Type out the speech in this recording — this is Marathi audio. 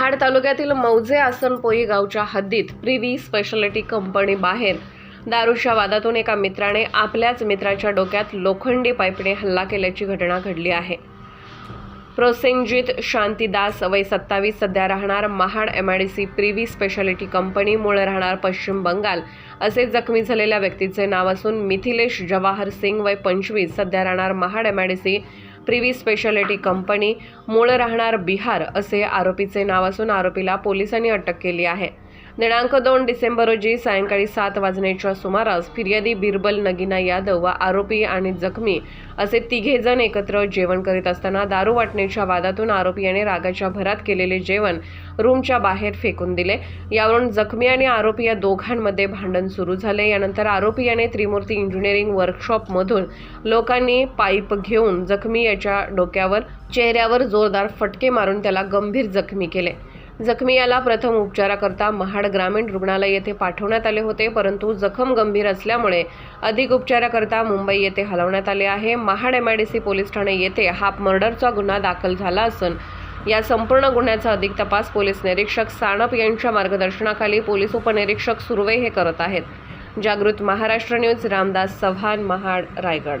महाड तालुक्यातील मौजे आसनपोई गावच्या हद्दीत प्रिव्ही स्पेशालिटी कंपनी बाहेर. दारूच्या वादातून एका मित्राने आपल्याच मित्राच्या डोक्यात लोखंडी पाईपने हल्ला केल्याची घटना घडली आहे. प्रोसेंजित शांतीदास वय सत्तावीस सध्या राहणार Mahad M I D C Privi speciality company मूळ राहणार पश्चिम बंगाल. असे जखमी झालेल्या व्यक्तीचे नाव असून मिथिलेश जवाहर सिंग वय पंचवीस सध्या राहणार Mahad M I D C Privi speciality company मूळ राहणार बिहार असे आरोपीचे नाव असून आरोपीला पोलिसांनी अटक केली आहे. दिनांक दोन डिसेंबर रोजी सायंकाळी सात वाजण्याच्या सुमारास फिर्यादी बिरबल नगीना यादव व आरोपी आणि जखमी असे तिघे जण एकत्र जेवण करीत असताना दारू वाटण्याच्या वादातून आरोपी याने रागाच्या भरात केलेले जेवण रूमच्या बाहेर फेकून दिले. यावरून जखमी आणि आरोपी या दोघांमध्ये भांडण सुरू झाले. यानंतर आरोपी याने त्रिमूर्ती इंजिनिअरिंग वर्कशॉपमधून लोकांनी पाईप घेऊन जखमी याच्या डोक्यावर चेहऱ्यावर जोरदार फटके मारून त्याला गंभीर जखमी केले. जखमी याला प्रथम उपचाराकरता महाड ग्रामीण रुग्णालय येथे पाठवण्यात आले होते परंतु जखम गंभीर असल्यामुळे अधिक उपचाराकरता मुंबई येथे हलवण्यात आले आहे. Mahad M I D C police Thane येथे हाफ मर्डरचा गुन्हा दाखल झाला असून या संपूर्ण गुन्ह्याचा अधिक तपास पोलीस निरीक्षक सानप यांच्या मार्गदर्शनाखाली पोलीस उपनिरीक्षक सुर्वे हे करत आहेत. जागृत महाराष्ट्र न्यूज रामदास चव्हाण महाड रायगड.